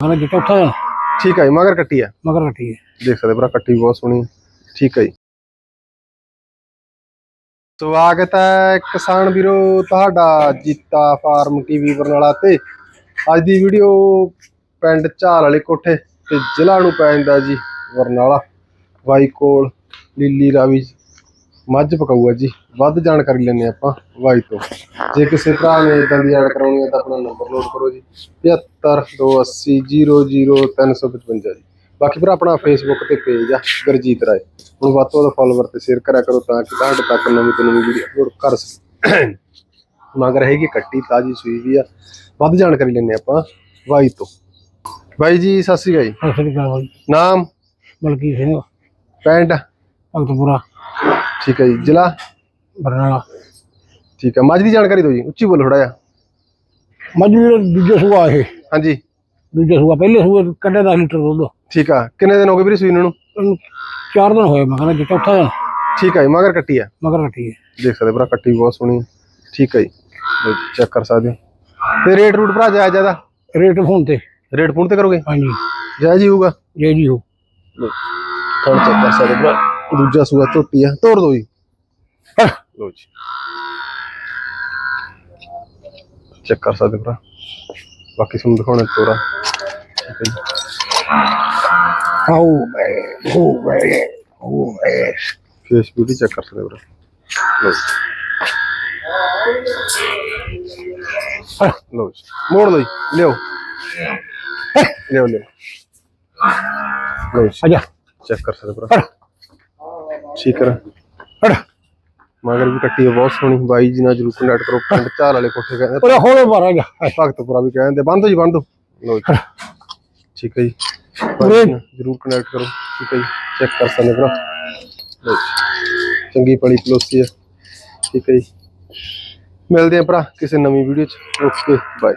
ਮਗਰ ਜੇ ਚੌਥਾ ਦਿਨ ਠੀਕ ਹੈ ਜੀ ਮਗਰ ਕੱਟੀ ਆ। ਮਗਰ ਕੱਟੀ ਹੈ ਦੇਖ ਸਕਦੇ ਭਰਾ ਕੱਟੀ ਬਹੁਤ ਸੋਹਣੀ ਹੈ। ਠੀਕ ਹੈ ਜੀ। ਸਵਾਗਤ ਹੈ ਕਿਸਾਨ ਵੀਰੋ ਤੁਹਾਡਾ ਜੀਤਾ ਫਾਰਮ ਟੀਵੀ ਬਰਨਾਲਾ ਤੇ। ਅੱਜ ਦੀ ਵੀਡੀਓ ਪਿੰਡ ਝਾਲ ਵਾਲੇ ਕੋਠੇ ਤੇ ਜ਼ਿਲ੍ਹਾ ਨੂੰ ਪੈ ਜਾਂਦਾ ਜੀ ਬਰਨਾਲਾ। ਬਾਈ ਕੋਲ ਲੀਲੀ ਰਾਵੀ ਮੱਝ ਪਕਾਊਆ ਜੀ। ਵੱਧ ਜਾਣਕਾਰੀ ਲੈਣੇ ਆਪਾਂ ਬਾਈ ਤੋਂ। ਜੇ ਕਿਸੇ ਭਰਾ ਨੇ ਇਦਾਂ ਦੀ ਐਡ ਕਰਾਉਣੀ ਹੈ ਤਾਂ ਆਪਣਾ ਨੰਬਰ ਨੋਟ ਕਰੋ ਜੀ। 7528000355 ਜੀ। ਬਾਕੀ ਭਰਾ ਆਪਣਾ ਫੇਸਬੁੱਕ ਤੇ ਪੇਜ ਆ ਗੁਰਜੀਤ ਰਾਏ। ਹੁਣ ਵੱਧ ਤੋਂ ਵੱਧ ਫਾਲੋਵਰ ਤੇ ਸ਼ੇਅਰ ਕਰਿਆ ਕਰੋ ਤਾਂ ਕਿ ਤੁਹਾਡੇ ਤੱਕ ਨਵੀਂ ਤੋਂ ਨਵੀਂ ਵੀਡੀਓ ਅਪਲੋਡ ਕਰ ਸਕੀਏ ਮਗਰ ਹੈਗੀ ਕੱਟੀ ਤਾਜੀ ਸੂਈ ਵੀ ਆ। ਵੱਧ ਜਾਣਕਾਰੀ ਲੈਣੇ ਆਪਾਂ ਬਾਈ ਤੋਂ। ਬਾਈ ਜੀ ਸਤਿ ਸ਼੍ਰੀ ਅਕਾਲ ਜੀ। ਸਤਿ ਸ੍ਰੀ ਅਕਾਲ ਬਾਈ। ਨਾਮ? ਬਲਕੀ ਸਿੰਘ। ਪਿੰਡ? ਭਗਤਪੁਰਾ ਠੀਕ ਹੈ ਜੀ ਜ਼ਿਲ੍ਹਾ ਬਰਨਾਲਾ। ਠੀਕ ਹੈ। ਮੱਝ ਦੀ ਜਾਣਕਾਰੀ ਦਿਓ ਜੀ ਉੱਚੀ ਬੋਲੋ ਥੋੜਾ ਜਿਹਾ। ਮੱਝ ਵੀਰ ਦੂਜੇ ਸੂਆ ਇਹ। ਹਾਂਜੀ। ਦੂਜੇ ਸੂਆ ਪਹਿਲੇ ਸੂਏ ਕੱਢਿਆ 10 ਲੀਟਰ ਦੁੱਧ। ਠੀਕ ਆ। ਕਿੰਨੇ ਦਿਨ ਹੋ ਗਏ ਵੀਰੇ ਸੂਈ ਨੂੰ? ਇਹਨੂੰ ਚਾਰ ਦਿਨ ਹੋਏ ਮਗਰ ਜੇ ਚੌਥਾ ਦਿਨ। ਠੀਕ ਹੈ ਜੀ ਮਗਰ ਕੱਟੀ ਆ। ਮਗਰ ਕੱਟੀ ਹੈ। ਦੇਖ ਸਕਦੇ ਭਰਾ ਕੱਟੀ ਬਹੁਤ ਸੋਹਣੀ ਹੈ। ਠੀਕ ਹੈ ਜੀ। ਚੈੱਕ ਕਰ ਸਕਦੇ ਹੋ। ਤੇ ਰੇਟ ਰੂਟ ਭਰਾ ਜਾਇਜ਼ ਜ਼ਿਆਦਾ ਰੇਟ ਫੋਨ ਤੇ। ਰੇਟ ਫੋਨ ਤੇ ਕਰੋਗੇ? ਹਾਂਜੀ। ਜਾਇਜ਼ ਹੀ ਹੋਊਗਾ? ਜੇ ਜੀ ਹੋ ਥੋੜਾ ਚੈੱਕ ਕਰ ਸਕਦੇ ਭਰਾ। ਦੂਜਾ ਸੂਆ ਝੋਟੀ ਆ ਤੋੜ ਦੋ ਜੀ। ਲੋ ਜੀ। ਚੈੱਕ ਕਰ ਸਕਦੇ ਭਰਾ। ਬਾਕੀ ਤੁਹਾਨੂੰ ਦਿਖਾਉਣਾ ਤੋਰਾ। ਜੀ। ਆਓ ਬੇ ਹੋ ਬੇ ਹੋ ਬੇ ਫੇਸ ਬਿਊਟੀ ਚੈੱਕ ਕਰ ਸਕਦੇ ਭਰਾ। ਲੋ ਜੀ। ਲੋ ਜੀ। ਮੋੜ ਲਓ ਜੀ। ਲਿਓ ਲਿਓ ਲਿਓ ਲੋ ਜੀ। ਆਜਾ ਚੈੱਕ ਕਰ ਸਕਦੇ ਭਰਾ। ਠੀਕ ਹੈ। ਹੜ ਮਗਰ ਵੀ ਕੱਟੀ ਹੈ ਬਹੁਤ ਸੋਹਣੀ। ਬਾਈ ਜੀ ਨਾਲ ਜਰੂਰ ਕੰਟੈਕਟ ਕਰੋ ਪਿੰਡ ਝਾਲ ਵਾਲੇ ਕੋਠੇ ਕਹਿੰਦੇ ਉਹ ਹੋਲੇ ਮਾਰਾ ਜਾ ਭਗਤਪੁਰਾ ਵੀ ਕਹਿੰਦੇ ਬੰਦ ਜੀ ਬੰਦ ਲੋ ਜੀ। ਠੀਕ ਹੈ ਜੀ। ਬਾਈ ਜੀ ਨਾਲ ਜਰੂਰ ਕੰਟੈਕਟ ਕਰੋ। ਠੀਕ ਹੈ ਜੀ। ਚੈੱਕ ਕਰ ਸਕਦੇ ਭਰਾ ਲਓ ਜੀ। ਚੰਗੀ ਪਲੀ ਪਲੋਸੀ ਹੈ ਠੀਕ ਹੈ ਜੀ। ਮਿਲਦੇ ਆ ਭਰਾ ਕਿਸੇ ਨਵੀਂ ਵੀਡੀਓ ਚ। Okay bye